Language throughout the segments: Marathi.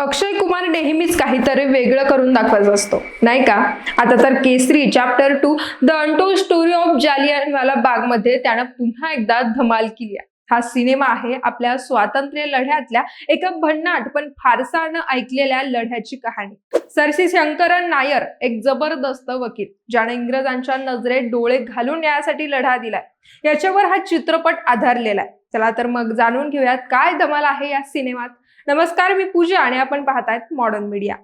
अक्षय कुमार नेहमीच काहीतरी वेगळं करून दाखवत असतो नाही का? आता तर Kesari chapter two the untold story of Jallianwala बागमध्ये त्यानं पुन्हा एकदा धमाल केली आहे. हा सिनेमा आहे आपल्या स्वातंत्र्य लढ्यातल्या एका भन्नाट पण फारसा न ऐकलेल्या लढ्याची कहाणी. सरसी शंकरन नायर एक जबरदस्त वकील ज्याने इंग्रजांच्या नजरेत डोळे घालून यासाठी लढा दिलाय. याच्यावर हा चित्रपट आधारलेला आहे. चला तर मग जाणून घेऊयात काय धमाल आहे या सिनेमात. नमस्कार मी पूजा आणि आपण पाहतायत मॉडर्न मीडिया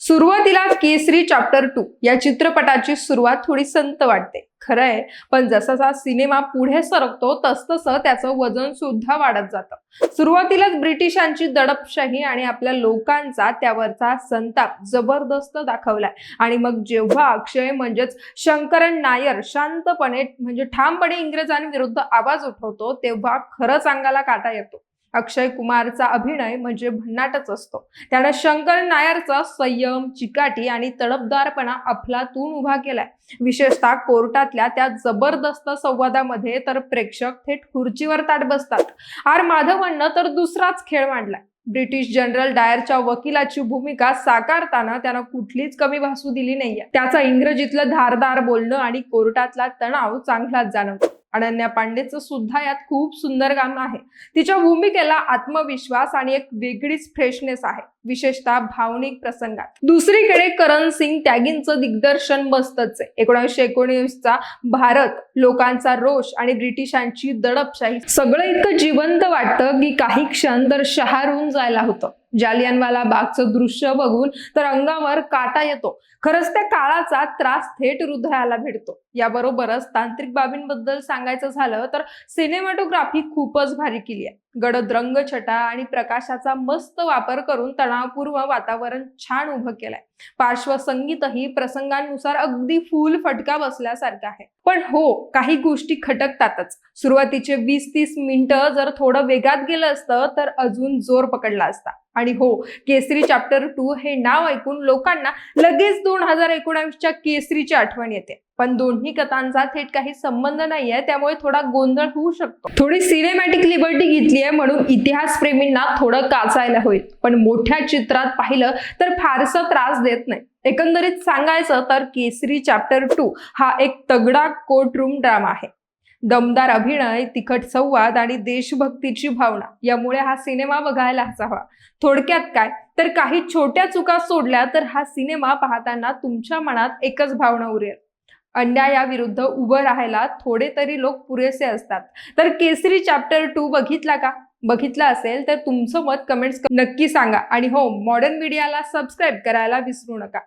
सुरुवातीला केसरी चॅप्टर टू या चित्रपटाची सुरुवात थोडी संत वाटते. खरं आहे पण जसा सिनेमा पुढे सरकतो तसतसं त्याचं वजन सुद्धा वाढत जातं. सुरुवातीलाच ब्रिटिशांची दडपशाही आणि आपल्या लोकांचा त्यावरचा संताप जबरदस्त दाखवलाय. आणि मग जेव्हा अक्षय म्हणजेच शंकरन नायर शांतपणे म्हणजे ठामपणे इंग्रजांविरुद्ध आवाज उठवतो तेव्हा खरंच अंगाला काटा येतो. अक्षय कुमारचा अभिनय म्हणजे भन्नाटच असतो. त्यानं शंकर नायरचा संयम चिकाटी आणि तडपदारपणा अफलातून उभा केलाय. विशेषतः कोर्टातल्या त्या जबरदस्त संवादामध्ये तर प्रेक्षक थेट खुर्चीवर ताट बसतात. आर माधवननं तर दुसराच खेळ मांडलाय. ब्रिटिश जनरल डायरच्या वकिलाची भूमिका साकारताना त्यानं कुठलीच कमी भासू दिली नाहीये. त्याचा इंग्रजीतलं धारदार बोलणं आणि कोर्टातला तणाव चांगलाच जाणवतो. अनन्या पांडेचं सुद्धा यात खूप सुंदर काम आहे. तिच्या भूमिकेला आत्मविश्वास आणि एक वेगळीच फ्रेशनेस आहे. विशेषतः भावनिक प्रसंगात. दुसरीकडे करण सिंग त्यागींचं दिग्दर्शन मस्तच आहे. एकोणीसशे एकोणीसचा भारत लोकांचा रोष आणि ब्रिटिशांची दडपशाही. सगळं इतकं जिवंत वाटतं की काही क्षण तर शहारून जायला होतं. जालियनवाला बागचं दृश्य बघून तर अंगावर काटा येतो. खरंच त्या काळाचा त्रास थेट हृदयाला भेटतो. याबरोबरच तांत्रिक बाबींबद्दल सांगायचं झालं तर सिनेमॅटोग्राफी खूपच भारी केली आहे. गडद रंगछटा आणि प्रकाशाचा मस्त वापर करून तणावपूर्व वातावरण छान उभं केलंय. पार्श्वसंगीतही प्रसंगांनुसार अगदी फुल फटका बसल्यासारखं आहे. पण हो काही गोष्टी खटकतातच. सुरुवातीचे वीस तीस मिनिटं जर थोडं वेगात गेलं असतं तर अजून जोर पकडला असता. आणि हो केसरी चॅप्टर टू हे नाव ऐकून लोकांना लगेच दोन हजार एकोणावीसच्या केसरीची आठवण येते. पण दोन्ही कथांचा थेट काही संबंध नाहीये त्यामुळे थोडा गोंधळ होऊ शकतो. थोडी सिनेमॅटिक लिबर्टी घेतली आहे म्हणून इतिहास प्रेमींना थोडं काचायला होईल. पण मोठ्या चित्रात पाहिलं तर फारसा त्रास देत नाही. एकंदरीत सांगायचं तर केसरी चॅप्टर टू हा एक तगडा कोर्ट रूम ड्रामा आहे. दमदार अभिनय तिखट संवाद आणि देशभक्तीची भावना. यामुळे हा सिनेमा बघायला हवा थोडक्यात काय? तर काही छोट्या चुका सोडल्या तर हा सिनेमा पाहताना तुमच्या मनात एकच भावना उरेल. अन्यायाविरुद्ध उभं राहायला थोडे तरी लोक पुरेसे असतात. तर केसरी चॅप्टर टू बघितला का? बघितला असेल तर तुमचं मत कमेंट्स नक्की सांगा. आणि हो मॉडर्न मीडियाला सबस्क्राईब करायला विसरू नका.